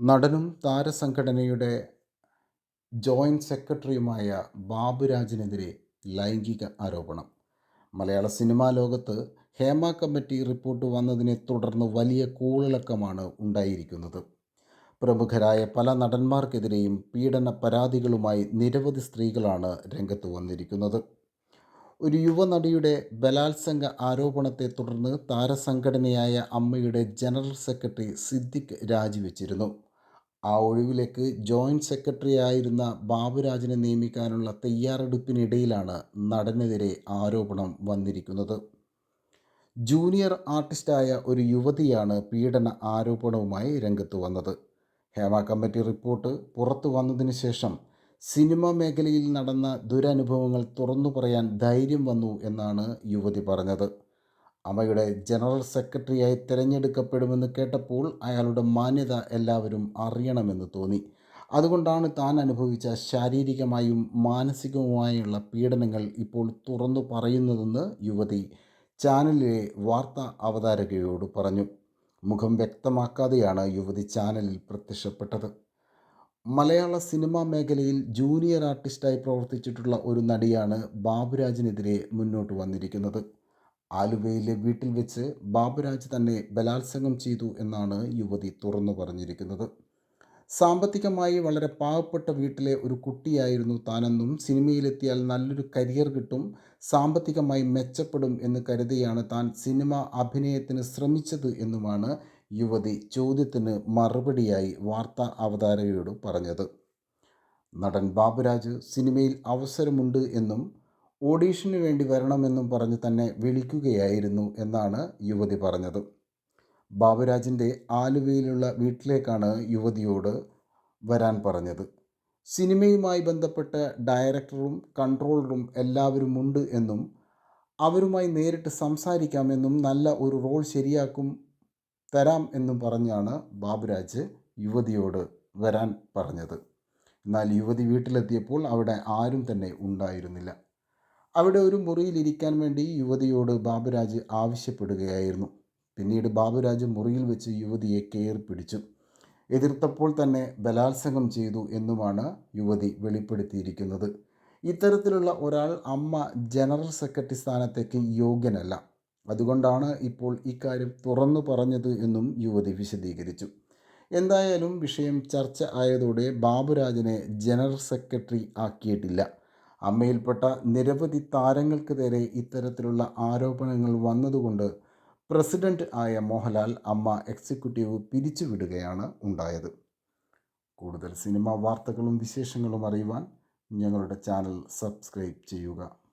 നടനും താരസംഘടനയുടെ ജോയിന്റ് സെക്രട്ടറിയുമായ ബാബുരാജിനെതിരെ ലൈംഗിക ആരോപണം. മലയാള സിനിമാ ലോകത്ത് ഹേമ കമ്മിറ്റി റിപ്പോർട്ട് വന്നതിനെ തുടർന്ന് വലിയ കൂളിളക്കമാണ് ഉണ്ടായിരിക്കുന്നത്. പ്രമുഖരായ പല നടന്മാർക്കെതിരെയും പീഡന പരാതികളുമായി നിരവധി സ്ത്രീകളാണ് രംഗത്ത് വന്നിരിക്കുന്നത്. ഒരു യുവനടിയുടെ ബലാത്സംഗ ആരോപണത്തെ തുടർന്ന് താരസംഘടനയായ അമ്മയുടെ ജനറൽ സെക്രട്ടറി സിദ്ദിഖ് രാജിവെച്ചിരുന്നു. ആ ഒഴിവിലേക്ക് ജോയിന്റ് സെക്രട്ടറി ആയിരുന്ന ബാബുരാജിനെ നിയമിക്കാനുള്ള തയ്യാറെടുപ്പിനിടയിലാണ് നടനെതിരെ ആരോപണം വന്നിരിക്കുന്നത്. ജൂനിയർ ആർട്ടിസ്റ്റായ ഒരു യുവതിയാണ് പീഡന ആരോപണവുമായി രംഗത്ത് വന്നത്. ഹേമ കമ്മിറ്റി റിപ്പോർട്ട് പുറത്തു വന്നതിന് ശേഷം സിനിമ മേഖലയിൽ നടന്ന ദുരനുഭവങ്ങൾ തുറന്നു പറയാൻ ധൈര്യം വന്നു എന്നാണ് യുവതി പറഞ്ഞത്. അമ്മയുടെ ജനറൽ സെക്രട്ടറിയായി തിരഞ്ഞെടുക്കപ്പെടുമെന്ന് കേട്ടപ്പോൾ അയാളുടെ മാന്യത എല്ലാവരും അറിയണമെന്ന് തോന്നി. അതുകൊണ്ടാണ് താൻ അനുഭവിച്ച ശാരീരികമായും മാനസികവുമായുള്ള പീഡനങ്ങൾ ഇപ്പോൾ തുറന്നു പറയുന്നതെന്ന് യുവതി ചാനലിലെ വാർത്താ അവതാരകയോട് പറഞ്ഞു. മുഖം വ്യക്തമാക്കാതെയാണ് യുവതി ചാനലിൽ പ്രത്യക്ഷപ്പെട്ടത്. മലയാള സിനിമാ മേഖലയിൽ ജൂനിയർ ആർട്ടിസ്റ്റായി പ്രവർത്തിച്ചിട്ടുള്ള ഒരു നടിയാണ് ബാബുരാജിനെതിരെ മുന്നോട്ട് വന്നിരിക്കുന്നത്. ആലുവയിലെ വീട്ടിൽ വെച്ച് ബാബുരാജ് തന്നെ ബലാത്സംഗം ചെയ്തു എന്നാണ് യുവതി തുറന്നു പറഞ്ഞിരിക്കുന്നത്. സാമ്പത്തികമായി വളരെ പാവപ്പെട്ട വീട്ടിലെ ഒരു കുട്ടിയായിരുന്നു താനെന്നും സിനിമയിലെത്തിയാൽ നല്ലൊരു കരിയർ കിട്ടും സാമ്പത്തികമായി മെച്ചപ്പെടും എന്ന് കരുതിയാണ് താൻ സിനിമ അഭിനയത്തിന് ശ്രമിച്ചത് എന്നുമാണ് യുവതി ചോദ്യത്തിന് മറുപടിയായി വാർത്താ അവതാരകയോട് പറഞ്ഞത്. നടൻ ബാബുരാജ് സിനിമയിൽ അവസരമുണ്ട് എന്നും ഓഡീഷന് വേണ്ടി വരണമെന്നും പറഞ്ഞ് തന്നെ വിളിക്കുകയായിരുന്നു എന്നാണ് യുവതി പറഞ്ഞത്. ബാബുരാജിന്റെ ആലുവയിലുള്ള വീട്ടിലേക്കാണ് യുവതിയോട് വരാൻ പറഞ്ഞത്. സിനിമയുമായി ബന്ധപ്പെട്ട ഡയറക്ടറും കൺട്രോളറും എല്ലാവരും ഉണ്ട് എന്നും അവരുമായി നേരിട്ട് സംസാരിക്കാമെന്നും നല്ല ഒരു റോൾ ശരിയാക്കും തരാം എന്നും പറഞ്ഞാണ് ബാബുരാജ് യുവതിയോട് വരാൻ പറഞ്ഞത്. എന്നാൽ യുവതി വീട്ടിലെത്തിയപ്പോൾ അവിടെ ആരും തന്നെ ഉണ്ടായിരുന്നില്ല. അവിടെ ഒരു മുറിയിലിരിക്കാൻ വേണ്ടി യുവതിയോട് ബാബുരാജ് ആവശ്യപ്പെടുകയായിരുന്നു. പിന്നീട് ബാബുരാജ് മുറിയിൽ വെച്ച് യുവതിയെ കയറി പിടിച്ചു. എതിർത്തപ്പോൾ തന്നെ ബലാത്സംഗം ചെയ്തു എന്നുമാണ് യുവതി വെളിപ്പെടുത്തിയിരിക്കുന്നത്. ഇത്തരത്തിലുള്ള ഒരാൾ അമ്മ ജനറൽ സെക്രട്ടറി സ്ഥാനത്തേക്ക് യോഗ്യനല്ല. അതുകൊണ്ടാണ് ഇപ്പോൾ ഇക്കാര്യം തുറന്നു പറഞ്ഞത് എന്നും യുവതി വിശദീകരിച്ചു. എന്തായാലും വിഷയം ചർച്ച ആയതോടെ ബാബുരാജിനെ ജനറൽ സെക്രട്ടറി ആക്കിയിട്ടില്ല. അമ്മയിൽപ്പെട്ട നിരവധി താരങ്ങൾക്ക് നേരെ ഇത്തരത്തിലുള്ള ആരോപണങ്ങൾ വന്നതുകൊണ്ട് പ്രസിഡന്റ് ആയ മോഹൻലാൽ അമ്മ എക്സിക്യൂട്ടീവ് പിരിച്ചുവിടുകയാണ് ഉണ്ടായത്. കൂടുതൽ സിനിമാ വാർത്തകളും വിശേഷങ്ങളും അറിയുവാൻ ഞങ്ങളുടെ ചാനൽ സബ്സ്ക്രൈബ് ചെയ്യുക.